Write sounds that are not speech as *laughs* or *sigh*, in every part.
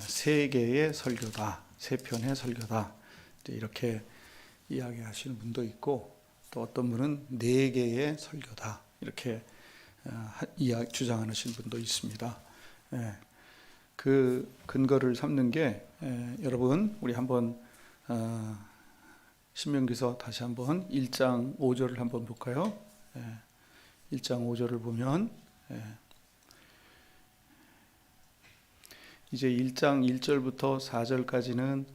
세 개의 설교다, 세 편의 설교다 이렇게 이야기하시는 분도 있고 또 어떤 분은 네 개의 설교다 이렇게 어, 주장하시는 분도 있습니다. 예, 그 근거를 삼는 게 예, 여러분 우리 한번 어, 신명기서 다시 한번 1장 5절을 한번 볼까요? 예, 1장 5절을 보면 예, 이제 1장 1절부터 4절까지는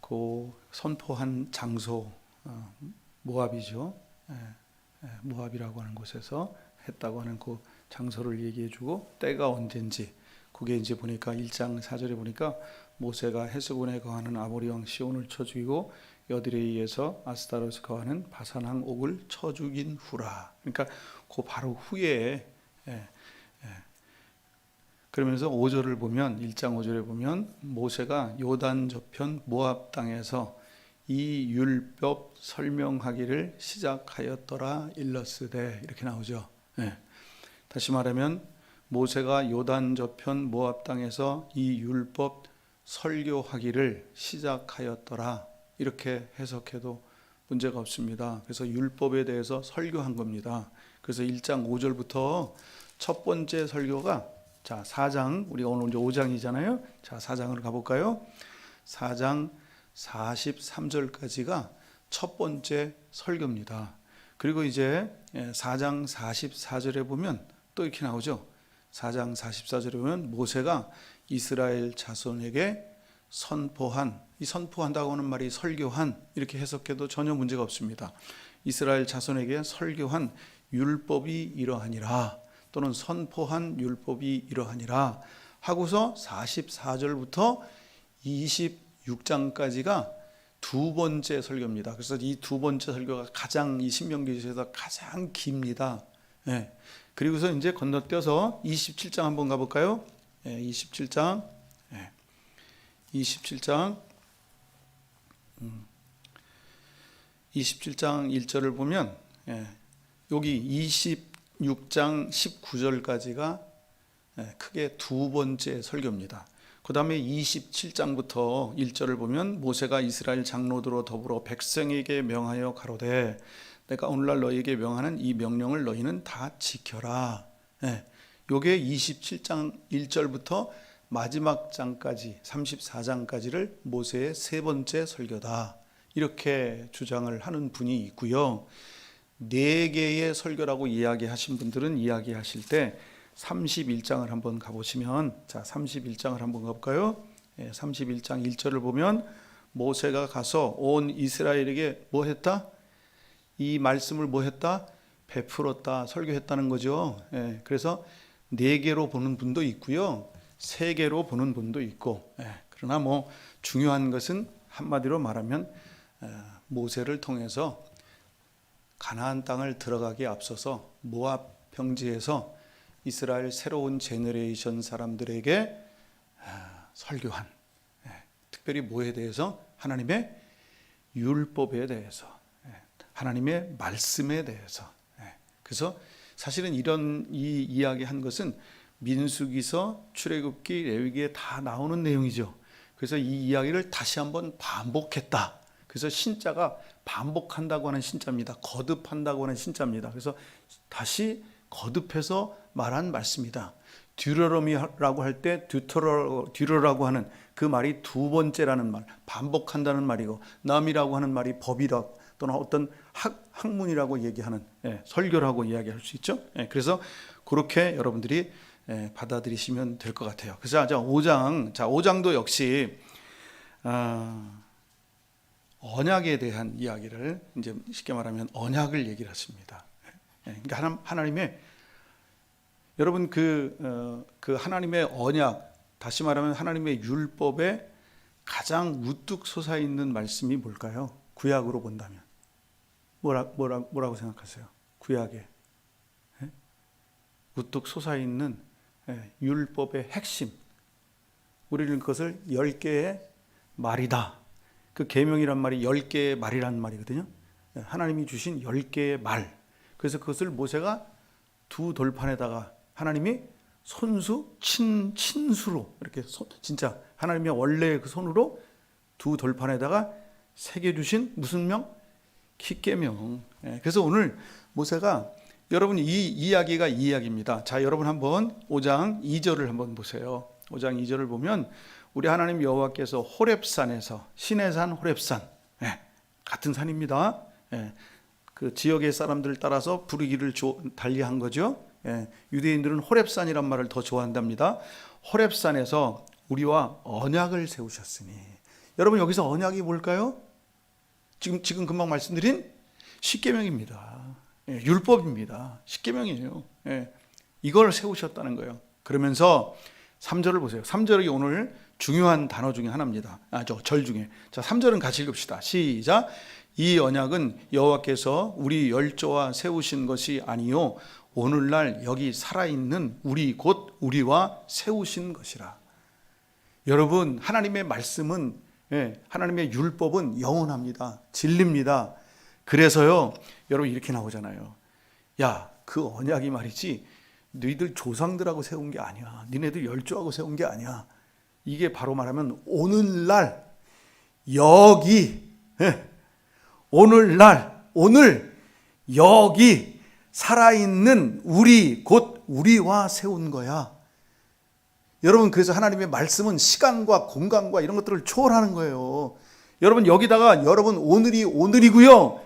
그 선포한 장소 어, 모압이죠. 예, 예, 모압이라고 하는 곳에서 했다고 하는 그 장소를 얘기해주고 때가 언젠지 그게 이제 보니까 1장 4절에 보니까 모세가 헤스본에 거하는 아모리 왕 시온을 쳐 죽이고 여들에 의해서 아스타로스 거하는 바산왕 옥을 쳐 죽인 후라. 그러니까 그 바로 후에 예, 그러면서 5절을 보면 1장 5절에 보면 모세가 요단 저편 모압 땅에서 이 율법 설명하기를 시작하였더라 일러스되 이렇게 나오죠. 예. 다시 말하면 모세가 요단 저편 모압 땅에서 이 율법 설교하기를 시작하였더라 이렇게 해석해도 문제가 없습니다. 그래서 율법에 대해서 설교한 겁니다. 그래서 1장 5절부터 첫 번째 설교가 자, 4장 우리가 오늘 이제 5장이잖아요. 자, 4장으로 가 볼까요? 4장 43절까지가 첫 번째 설교입니다. 그리고 이제 4장 44절에 보면 또 이렇게 나오죠. 4장 44절에 보면 모세가 이스라엘 자손에게 선포한 이 선포한다고 하는 말이 설교한 이렇게 해석해도 전혀 문제가 없습니다. 이스라엘 자손에게 설교한 율법이 이러하니라 또는 선포한 율법이 이러하니라 하고서 44절부터 26장까지가 두 번째 설교입니다. 그래서 이 두 번째 설교가 가장 이 신명기에서 가장 깁니다. 예. 그리고서 이제 건너뛰어서 27장 한번 가볼까요? 예, 27장, 예. 27장, 음. 27장 1절을 보면 예, 여기 26장 19절까지가 예, 크게 두 번째 설교입니다. 그 다음에 27장부터 1절을 보면 모세가 이스라엘 장로들로 더불어 백성에게 명하여 가로되 내가 오늘날 너희에게 명하는 이 명령을 너희는 다 지켜라. 예, 요게 27장 1절부터 마지막 장까지 34장까지를 모세의 세 번째 설교다. 이렇게 주장을 하는 분이 있고요. 네 개의 설교라고 이야기하신 분들은 이야기하실 때 31장을 한번 가보시면 자 31장을 한번 가볼까요? 예, 31장 1절을 보면 모세가 가서 온 이스라엘에게 뭐 했다? 이 말씀을 뭐 했다? 베풀었다, 설교했다는 거죠. 예, 그래서 네 개로 보는 분도 있고요, 세 개로 보는 분도 있고. 예, 그러나 뭐 중요한 것은 한마디로 말하면 에, 모세를 통해서 가나안 땅을 들어가기에 앞서서 모압 평지에서 이스라엘 새로운 제너레이션 사람들에게 아, 설교한 예, 특별히 뭐에 대해서 하나님의 율법에 대해서 예, 하나님의 말씀에 대해서 예, 그래서 사실은 이런 이 이야기 한 것은 민수기서 출애굽기 레위기에 다 나오는 내용이죠. 그래서 이 이야기를 다시 한번 반복했다. 그래서 신자가 반복한다고 하는 신자입니다. 거듭한다고 하는 신자입니다. 그래서 다시 거듭해서 말한 말씀이다. 듀러러미라고 할 때 듀터러 듀러라고 하는 그 말이 두 번째라는 말, 반복한다는 말이고 남이라고 하는 말이 법이라 또는 어떤 학, 학문이라고 얘기하는 예, 설교라고 이야기할 수 있죠. 예, 그래서 그렇게 여러분들이 예, 받아들이시면 될 것 같아요. 그래서 자 5장, 자 5장도 역시 아, 언약에 대한 이야기를 이제 쉽게 말하면 언약을 얘기를 했습니다. 예, 그러니까 하나, 하나님의 여러분 그, 어, 그 하나님의 언약 다시 말하면 하나님의 율법에 가장 우뚝 솟아 있는 말씀이 뭘까요? 구약으로 본다면 뭐라, 뭐라, 뭐라고 생각하세요? 구약에 예? 우뚝 솟아 있는 예, 율법의 핵심 우리는 그것을 열 개의 말이다. 그 계명이란 말이 열 개의 말이란 말이거든요. 예, 하나님이 주신 열 개의 말. 그래서 그것을 모세가 두 돌판에다가 하나님이 손수 친 친수로 이렇게 손, 진짜 하나님의 원래의 그 손으로 두 돌판에다가 새겨 주신 무슨 명? 기계명. 예, 그래서 오늘 모세가 여러분 이 이야기가 이 이야기입니다. 자, 여러분 한번 5장 2절을 한번 보세요. 5장 2절을 보면 우리 하나님 여호와께서 호렙산에서 시내산 호렙산 예, 같은 산입니다. 예, 그 지역의 사람들 따라서 부르기를 조- 달리한 거죠. 예, 유대인들은 호렙산이란 말을 더 좋아한답니다. 호렙산에서 우리와 언약을 세우셨으니 여러분 여기서 언약이 뭘까요? 지금 지금 금방 말씀드린 십계명입니다. 예, 율법입니다. 십계명이에요. 예, 이걸 세우셨다는 거예요. 그러면서 3절을 보세요. 3절이 오늘 중요한 단어 중에 하나입니다. 아, 저 절 중에. 자, 3절은 같이 읽읍시다. 시작. 이 언약은 여호와께서 우리 열조와 세우신 것이 아니요 오늘날 여기 살아 있는 우리 곧 우리와 세우신 것이라. 여러분, 하나님의 말씀은 예, 하나님의 율법은 영원합니다. 진리입니다. 그래서요, 여러분 이렇게 나오잖아요. 야, 그 언약이 말이지, 너희들 조상들하고 세운 게 아니야. 니네들 열조하고 세운 게 아니야. 이게 바로 말하면 오늘날 여기, 예, 오늘날 오늘 여기 살아있는 우리 곧 우리와 세운 거야. 여러분 그래서 하나님의 말씀은 시간과 공간과 이런 것들을 초월하는 거예요. 여러분 여기다가 여러분 오늘이 오늘이고요.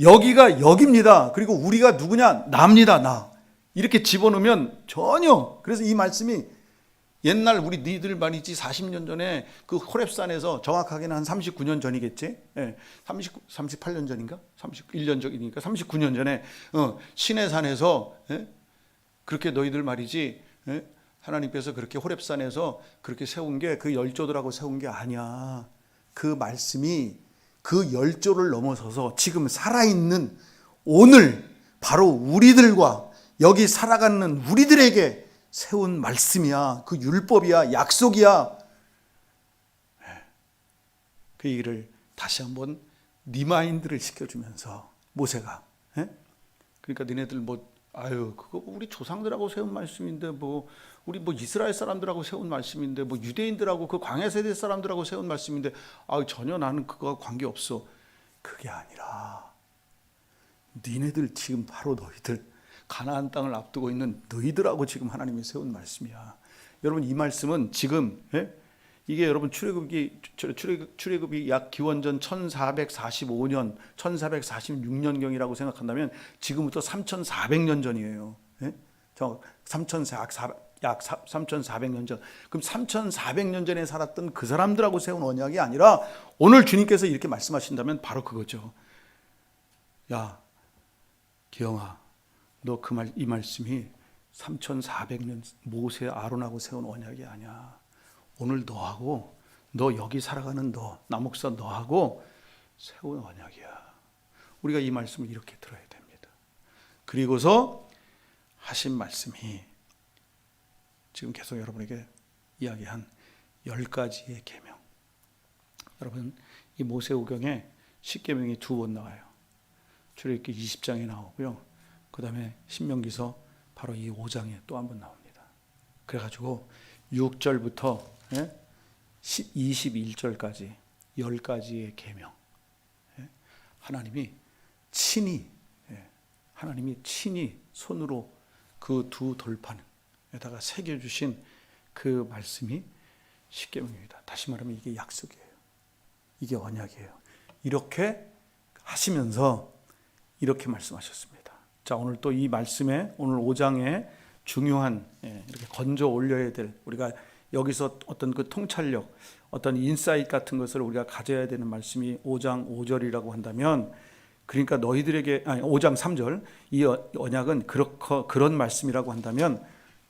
여기가 여기입니다. 그리고 우리가 누구냐? 납니다. 나. 이렇게 집어넣으면 전혀 그래서 이 말씀이 옛날 우리 니들 말이지 40년 전에 그 호랩산에서 정확하게는 한 39년 전이겠지. 예. 39, 38년 전인가? 31년 전이니까 39년 전에 어, 시내산에서 예? 그렇게 너희들 말이지 예? 하나님께서 그렇게 호랩산에서 그렇게 세운 게 그 열조들하고 세운 게 아니야. 그 말씀이 그 열조를 넘어서서 지금 살아있는 오늘 바로 우리들과 여기 살아가는 우리들에게 세운 말씀이야. 그 율법이야. 약속이야. 그 얘기를 다시 한번 리마인드를 시켜주면서 모세가 예? 그러니까 니네들 뭐 아유 그거 뭐 우리 조상들하고 세운 말씀인데 뭐 우리 뭐 이스라엘 사람들하고 세운 말씀인데 뭐 유대인들하고 그 광야 세대 사람들하고 세운 말씀인데 아 전혀 나는 그거와 관계 없어 그게 아니라 니네들 지금 바로 너희들 가나안 땅을 앞두고 있는 너희들하고 지금 하나님이 세운 말씀이야. 여러분 이 말씀은 지금 예? 이게 여러분 출애굽이 출애굽, 출애굽이 약 기원전 1445년 1446년 경이라고 생각한다면 지금부터 3400년 전이에요. 예? 저 3400, 약 3400년 전. 그럼 3400년 전에 살았던 그 사람들하고 세운 언약이 아니라 오늘 주님께서 이렇게 말씀하신다면 바로 그거죠. 야, 기영아, 너 그 말 이 말씀이 3400년 모세 아론하고 세운 언약이 아니야. 오늘 너하고 너 여기 살아가는 너, 남목사 너하고 세운 언약이야. 우리가 이 말씀을 이렇게 들어야 됩니다. 그리고서 하신 말씀이 지금 계속 여러분에게 이야기한 열 가지의 계명. 여러분 이 모세오경에 십계명이 두 번 나와요. 출애굽기 20장에 나오고요. 그 다음에 신명기서 바로 이 5장에 또 한 번 나옵니다. 그래가지고 6절부터 21절까지 열 가지의 계명. 예? 하나님이 친히 예, 하나님이 친히 손으로 그 두 돌판에다가 새겨 주신 그 말씀이 십계명입니다. 다시 말하면 이게 약속이에요. 이게 언약이에요. 이렇게 하시면서 이렇게 말씀하셨습니다. 자, 오늘 또 이 말씀에 오늘 5장에 중요한 예, 이렇게 건져 올려야 될 우리가 여기서 어떤 그 통찰력, 어떤 인사이트 같은 것을 우리가 가져야 되는 말씀이 5장 5절이라고 한다면 그러니까 너희들에게 아니 5장 3절 이 어- 언약은 그렇고 그런 말씀이라고 한다면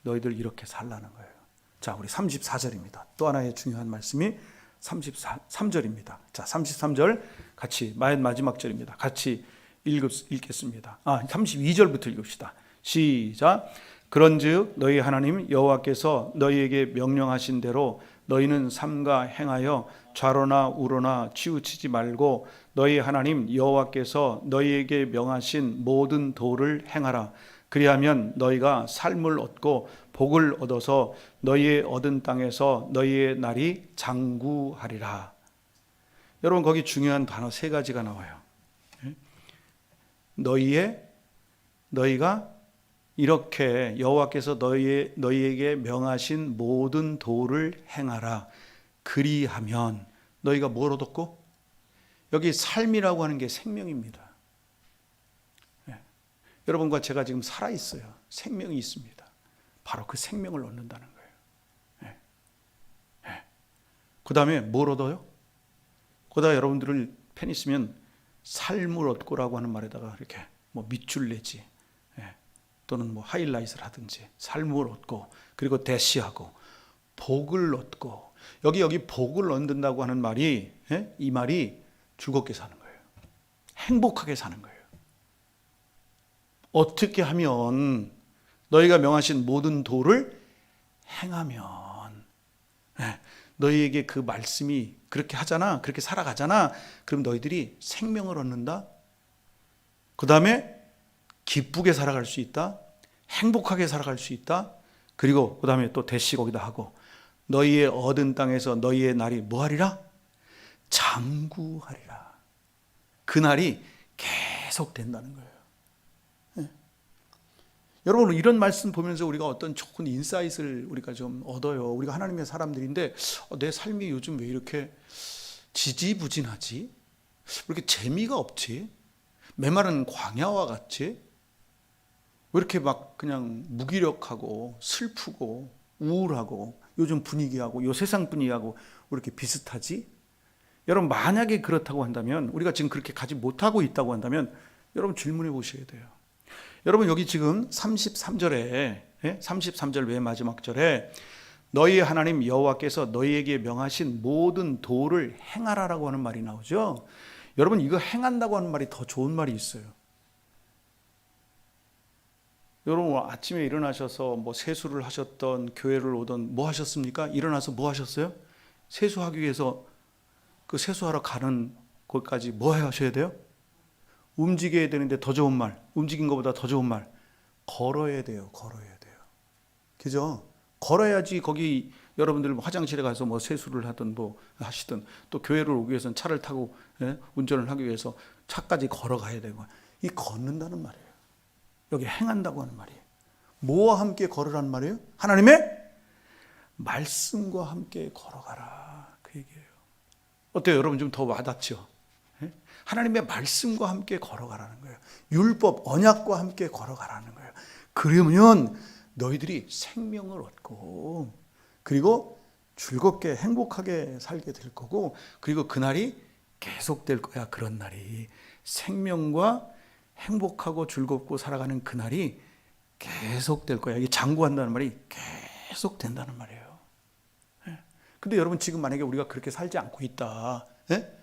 너희들 이렇게 살라는 거예요. 자, 우리 34절입니다. 또 하나의 중요한 말씀이 33절입니다. 자, 33절 같이 맨 마지막 절입니다. 같이 읽, 읽겠습니다. 아, 32절부터 읽읍시다. 시작. 그런즉 너희 하나님 여호와께서 너희에게 명령하신 대로 너희는 삼가 행하여 좌로나 우로나 치우치지 말고 너희 하나님 여호와께서 너희에게 명하신 모든 도를 행하라. 그리하면 너희가 삶을 얻고 복을 얻어서 너희의 얻은 땅에서 너희의 날이 장구하리라. 여러분 거기 중요한 단어 세 가지가 나와요. 예? 너희의 너희가 이렇게 여호와께서 너희 너희에게 명하신 모든 도를 행하라. 그리하면 너희가 뭘 얻었고 여기 삶이라고 하는 게 생명입니다. 예. 여러분과 제가 지금 살아 있어요. 생명이 있습니다. 바로 그 생명을 얻는다는 거예요. 예. 예. 그 다음에 뭘 얻어요? 그다 여러분들을 팬 있으면 삶을 얻고라고 하는 말에다가 이렇게 뭐 밑줄 내지 예. 또는 뭐 하이라이트를 하든지 삶을 얻고 그리고 대시하고 복을 얻고 여기 여기 복을 얻는다고 하는 말이 예? 이 말이 즐겁게 사는 거예요. 행복하게 사는 거예요. 어떻게 하면 너희가 명하신 모든 도를 행하면 예, 너희에게 그 말씀이 그렇게 하잖아, 그렇게 살아가잖아. 그럼 너희들이 생명을 얻는다. 그 다음에 기쁘게 살아갈 수 있다. 행복하게 살아갈 수 있다. 그리고 그 다음에 또 대시 거기다 하고 너희의 얻은 땅에서 너희의 날이 뭐하리라? 장구하리라. 그 날이 계속 된다는 거예요. 예. 여러분 이런 말씀 보면서 우리가 어떤 좋은 인사이트를 우리가 좀 얻어요. 우리가 하나님의 사람들인데 어, 내 삶이 요즘 왜 이렇게 지지부진하지? 왜 이렇게 재미가 없지? 메마른 광야와 같지? 왜 이렇게 막 그냥 무기력하고 슬프고 우울하고 요즘 분위기하고 요 세상 분위기하고 왜 이렇게 비슷하지? 여러분 만약에 그렇다고 한다면 우리가 지금 그렇게 가지 못하고 있다고 한다면 여러분 질문해 보셔야 돼요. 여러분 여기 지금 33절에 33절 외 마지막 절에 너희 하나님 여호와께서 너희에게 명하신 모든 도를 행하라라고 하는 말이 나오죠. 여러분 이거 행한다고 하는 말이 더 좋은 말이 있어요. 여러분 아침에 일어나셔서 뭐 세수를 하셨던 교회를 오던 뭐 하셨습니까? 일어나서 뭐 하셨어요? 세수하기 위해서 그 세수하러 가는 곳까지 뭐 하셔야 돼요? 움직여야 되는데 더 좋은 말, 움직인 것보다 더 좋은 말, 걸어야 돼요. 걸어야 돼요. 그죠? 걸어야지 거기 여러분들 화장실에 가서 뭐 세수를 하든 뭐 하시든 또 교회를 오기 위해서는 차를 타고 예? 운전을 하기 위해서 차까지 걸어가야 되고 이 걷는다는 말이에요. 여기 행한다고 하는 말이에요. 뭐와 함께 걸으라는 말이에요? 하나님의 말씀과 함께 걸어가라 그 얘기예요. 어때요? 여러분 좀 더 와닿죠? 예? 하나님의 말씀과 함께 걸어가라는 거예요. 율법, 언약과 함께 걸어가라는 거예요. 그러면 너희들이 생명을 얻고 그리고 즐겁게 행복하게 살게 될 거고 그리고 그날이 계속될 거야. 그런 날이 생명과 행복하고 즐겁고 살아가는 그날이 계속될 거야. 이게 장구한다는 말이 계속 된다는 말이에요. 예? 근데 여러분 지금 만약에 우리가 그렇게 살지 않고 있다. 예?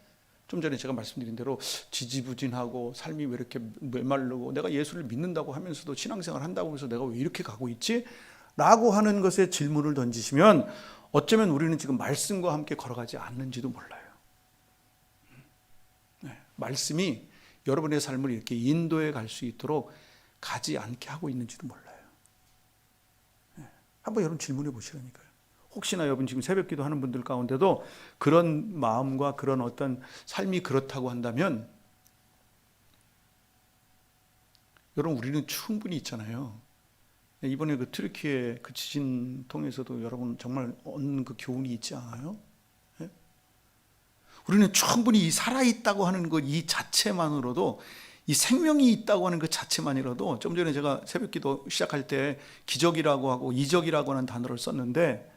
좀 전에 제가 말씀드린 대로 지지부진하고 삶이 왜 이렇게 메말르고 내가 예수를 믿는다고 하면서도 신앙생활 한다고 하면서 내가 왜 이렇게 가고 있지? 라고 하는 것에 질문을 던지시면 어쩌면 우리는 지금 말씀과 함께 걸어가지 않는지도 몰라요. 네, 말씀이 여러분의 삶을 이렇게 인도해 갈 수 있도록 가지 않게 하고 있는지도 몰라요. 네, 한번 여러분 질문해 보시라니까요. 혹시나 여러분 지금 새벽 기도 하는 분들 가운데도 그런 마음과 그런 어떤 삶이 그렇다고 한다면 여러분 우리는 충분히 있잖아요. 이번에 그 트르키의 그 지진 통해서도 여러분 정말 얻는 그 교훈이 있지 않아요? 예? 우리는 충분히 이 살아있다고 하는 것 이 자체만으로도 이 생명이 있다고 하는 그 자체만이라도 좀 전에 제가 새벽 기도 시작할 때 기적이라고 하고 이적이라고 하는 단어를 썼는데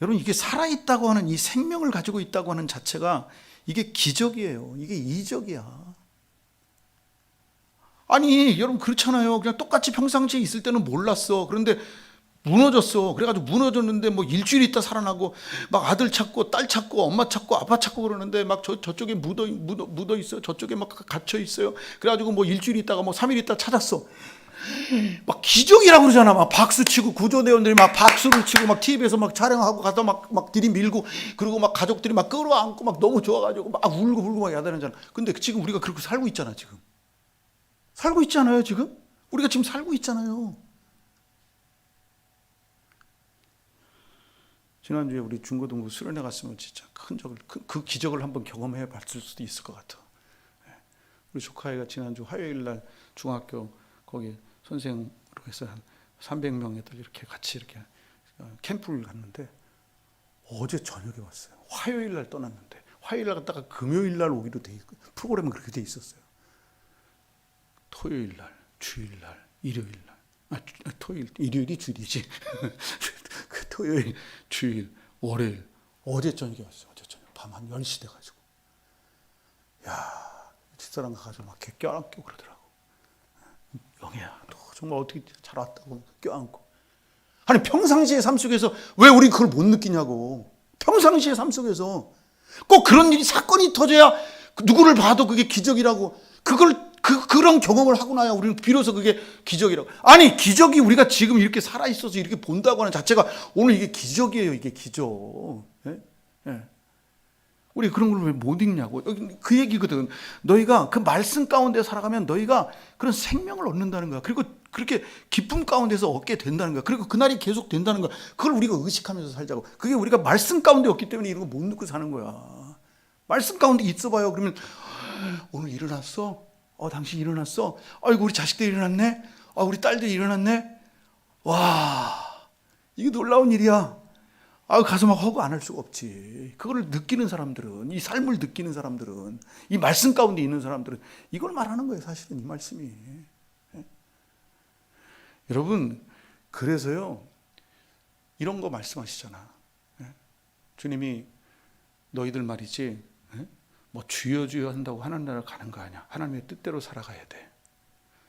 여러분 이게 살아있다고 하는 이 생명을 가지고 있다고 하는 자체가 이게 기적이에요. 이게 이적이야. 아니 여러분 그렇잖아요. 그냥 똑같이 평상시에 있을 때는 몰랐어. 그런데 무너졌어. 그래가지고 무너졌는데 뭐 일주일 있다 살아나고 막 아들 찾고 딸 찾고 엄마 찾고 아빠 찾고 그러는데 막 저 저쪽에 묻어 묻어 묻어 있어. 저쪽에 막 갇혀 있어요. 그래가지고 뭐 일주일 있다가 뭐 3일 있다 찾았어. 막 기적이라고 그러잖아. 막 박수 치고 구조대원들이 막 박수를 치고 막 TV에서 막 촬영하고 가서 막, 막 들이밀고 그리고 막 가족들이 막 끌어안고 막 너무 좋아가지고 막 울고 울고 막 야단하잖아. 근데 지금 우리가 그렇게 살고 있잖아, 지금. 살고 있잖아요, 지금. 우리가 지금 살고 있잖아요. 지난주에 우리 중고등부 수련회 갔으면 진짜 큰 적을 그, 그 기적을 한번 경험해 봤을 수도 있을 것 같아. 예. 우리 조카애가 지난주 화요일 날 중학교 거기 선생으로 해서 한 300명 애들 이렇게 같이 이렇게 어, 캠프를 갔는데 어제 저녁에 왔어요. 화요일 날 떠났는데 화요일 날 갔다가 금요일 날 오기로 돼 있고 프로그램은 그렇게 돼 있었어요. 토요일 날, 주일 날, 일요일 날. 아, 주- 아, 토요일, 일요일이 주일이지. *laughs* 그 토요일, 주일, 월요일. 어제 저녁에 왔어요. 어제 저녁 밤 한 10시 돼 가지고. 야, 집사람 가 가지고 막 이렇게 껴안고 그러더라고. 영애야, 너 정말 어떻게 잘 왔다고 껴안고. 아니 평상시의 삶 속에서 왜 우리 그걸 못 느끼냐고. 평상시의 삶 속에서 꼭 그런 일이 사건이 터져야 누구를 봐도 그게 기적이라고 그걸 그 그런 경험을 하고 나야 우리는 비로소 그게 기적이라고. 아니 기적이 우리가 지금 이렇게 살아 있어서 이렇게 본다고 하는 자체가 오늘 이게 기적이에요. 이게 기적. 예? 예. 우리 그런 걸 왜 못 읽냐고. 그 얘기거든. 너희가 그 말씀 가운데 살아가면 너희가 그런 생명을 얻는다는 거야. 그리고 그렇게 기쁨 가운데서 얻게 된다는 거야. 그리고 그날이 계속 된다는 거야. 그걸 우리가 의식하면서 살자고. 그게 우리가 말씀 가운데 없기 때문에 이런 거못 넣고 사는 거야. 말씀 가운데 있어봐요. 그러면 오늘 일어났어? 어, 당신 일어났어? 아이고 우리 자식들 일어났네? 아, 우리 딸들 일어났네? 와, 이게 놀라운 일이야. 아, 가서 막 허구 안 할 수가 없지. 그거를 느끼는 사람들은, 이 삶을 느끼는 사람들은, 이 말씀 가운데 있는 사람들은 이걸 말하는 거예요, 사실은 이 말씀이. 예? 여러분, 그래서요, 이런 거 말씀하시잖아. 예? 주님이 너희들 말이지, 예? 뭐 주여 주여 한다고 하나님 나라 가는 거 아니야. 하나님의 뜻대로 살아가야 돼.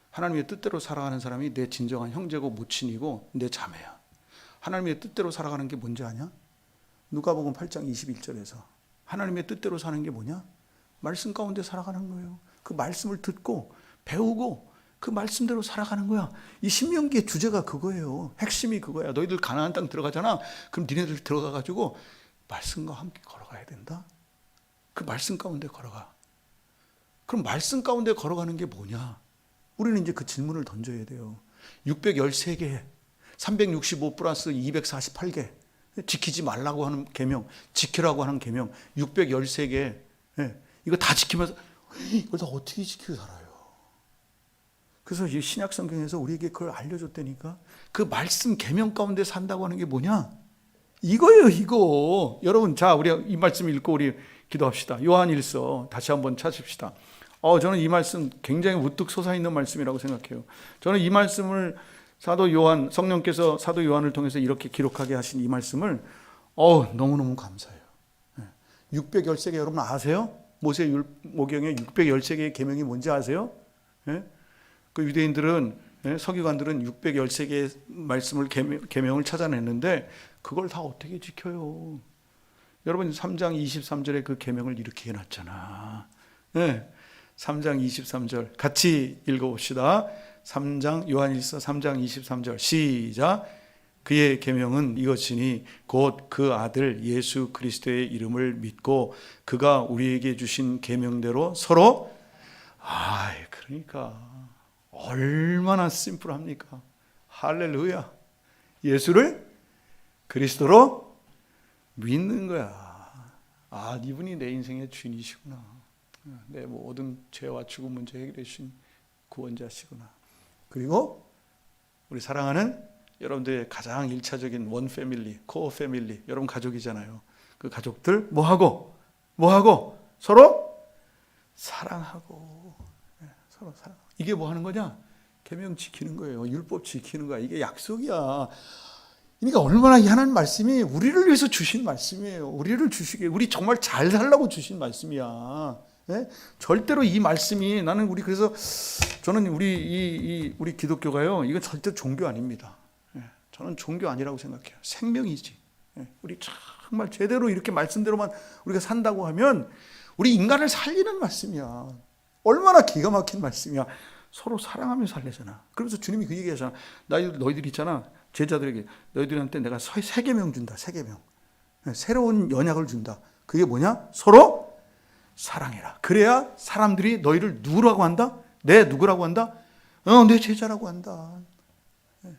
하나님의 뜻대로 살아가는 사람이 내 진정한 형제고 모친이고 내 자매야. 하나님의 뜻대로 살아가는 게 뭔지 아냐? 누가복음 8장 21절에서 하나님의 뜻대로 사는 게 뭐냐? 말씀 가운데 살아가는 거예요. 그 말씀을 듣고 배우고 그 말씀대로 살아가는 거야. 이 신명기의 주제가 그거예요. 핵심이 그거야. 너희들 가나안 땅 들어가잖아. 그럼 니네들 들어가 가지고 말씀과 함께 걸어가야 된다. 그 말씀 가운데 걸어가. 그럼 말씀 가운데 걸어가는 게 뭐냐? 우리는 이제 그 질문을 던져야 돼요. 613개, 365 플러스 248개, 지키지 말라고 하는 계명, 지키라고 하는 계명, 613개, 예, 이거 다 지키면서 이걸 다 어떻게 지키고 살아요? 그래서 이 신약 성경에서 우리에게 그걸 알려줬다니까 그 말씀 계명 가운데 산다고 하는 게 뭐냐? 이거예요, 이거. 여러분, 자, 우리 이 말씀 읽고 우리 기도합시다. 요한일서 다시 한번 찾읍시다. 어, 저는 이 말씀 굉장히 우뚝 솟아 있는 말씀이라고 생각해요. 저는 이 말씀을 사도 요한 성령께서 사도 요한을 통해서 이렇게 기록하게 하신 이 말씀을 어, 너무너무 감사해요. 613개 여러분 아세요? 모세 모경의 613개의 계명이 뭔지 아세요? 예? 그 유대인들은 예? 서기관들은 613개의 말씀을 계명, 계명을 찾아냈는데 그걸 다 어떻게 지켜요? 여러분 3장 23절에 그 계명을 이렇게 해놨잖아. 네. 3장 23절 같이 읽어봅시다. 3장 요한일서 3장 23절 시작. 그의 계명은 이것이니 곧 그 아들 예수 그리스도의 이름을 믿고 그가 우리에게 주신 계명대로 서로 아, 그러니까 얼마나 심플합니까? 할렐루야. 예수를 그리스도로 믿는 거야. 아, 이분이 내 인생의 주인이시구나. 내 모든 죄와 죽음 문제 해결해 주신 구원자시구나. 그리고 우리 사랑하는 여러분들의 가장 일차적인 원 패밀리, 코어 패밀리, 여러분 가족이잖아요. 그 가족들 뭐 하고 뭐 하고 서로 사랑하고 예, 서로 사랑. 이게 뭐 하는 거냐? 계명 지키는 거예요. 율법 지키는 거야. 이게 약속이야. 그러니까 얼마나 이 하나님 말씀이 우리를 위해서 주신 말씀이에요. 우리를 주시게 우리 정말 잘 살라고 주신 말씀이야. 예? 절대로 이 말씀이 나는 우리 그래서 저는 우리 이, 이 우리 기독교가요. 이건 절대 종교 아닙니다. 예, 저는 종교 아니라고 생각해요. 생명이지. 예, 우리 정말 제대로 이렇게 말씀대로만 우리가 산다고 하면 우리 인간을 살리는 말씀이야. 얼마나 기가 막힌 말씀이야. 서로 사랑하며 살래잖아. 그래서 주님이 그 얘기하잖아. 너희들, 너희들 있잖아. 제자들에게 너희들한테 내가 세 계명 준다. 세 계명. 예, 새로운 연약을 준다. 그게 뭐냐? 서로 사랑해라. 그래야 사람들이 너희를 누구라고 한다? 내 누구라고 한다? 어, 내 제자라고 한다. 예.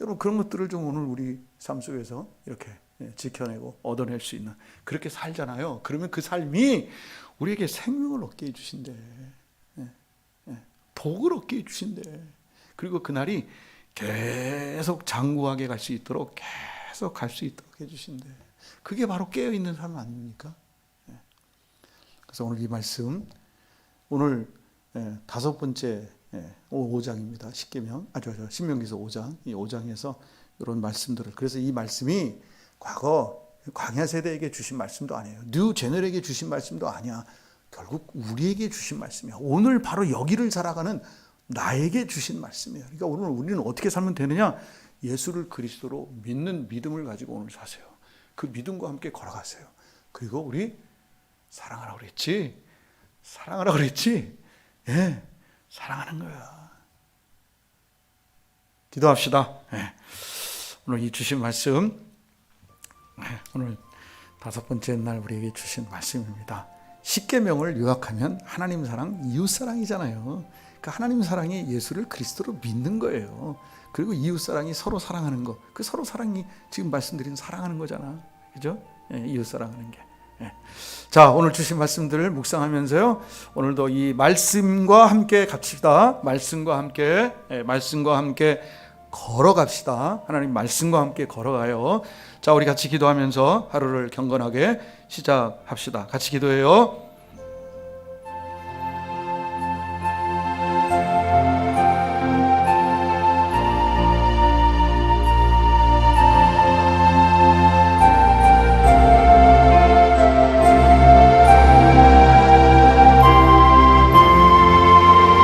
여러분 그런 것들을 좀 오늘 우리 삶 속에서 이렇게 예, 지켜내고 얻어낼 수 있는 그렇게 살잖아요. 그러면 그 삶이 우리에게 생명을 얻게 해주신대. 예, 예. 복을 얻게 해주신대. 그리고 그날이 계속 장구하게 갈 수 있도록 계속 갈 수 있도록 해주신대. 그게 바로 깨어 있는 삶 아닙니까? 예. 그래서 오늘 이 말씀 오늘 예, 다섯 번째 예, 5장입니다. 십계명 아저 저 신명기서 5장 이 5장에서 이런 말씀들을 그래서 이 말씀이 과거 광야 세대에게 주신 말씀도 아니에요. 뉴 제너에게 주신 말씀도 아니야. 결국 우리에게 주신 말씀이야. 오늘 바로 여기를 살아가는 나에게 주신 말씀이에요. 그러니까 오늘 우리는 어떻게 살면 되느냐? 예수를 그리스도로 믿는 믿음을 가지고 오늘 사세요. 그 믿음과 함께 걸어가세요. 그리고 우리 사랑하라 그랬지. 사랑하라 그랬지. 예. 사랑하는 거야. 기도합시다. 예. 오늘 이 주신 말씀 예, 오늘 다섯 번째 날 우리에게 주신 말씀입니다. 십계명을 요약하면 하나님 사랑, 이웃 사랑이잖아요. 그러니까 하나님 사랑이 예수를 그리스도로 믿는 거예요. 그리고 이웃 사랑이 서로 사랑하는 거. 그 서로 사랑이 지금 말씀드린 사랑하는 거잖아. 그죠? 예, 이웃 사랑하는 게. 예. 자, 오늘 주신 말씀들을 묵상하면서요. 오늘도 이 말씀과 함께 갑시다. 말씀과 함께, 예, 말씀과 함께 걸어갑시다. 하나님 말씀과 함께 걸어가요. 자, 우리 같이 기도하면서 하루를 경건하게 시작합시다. 같이 기도해요.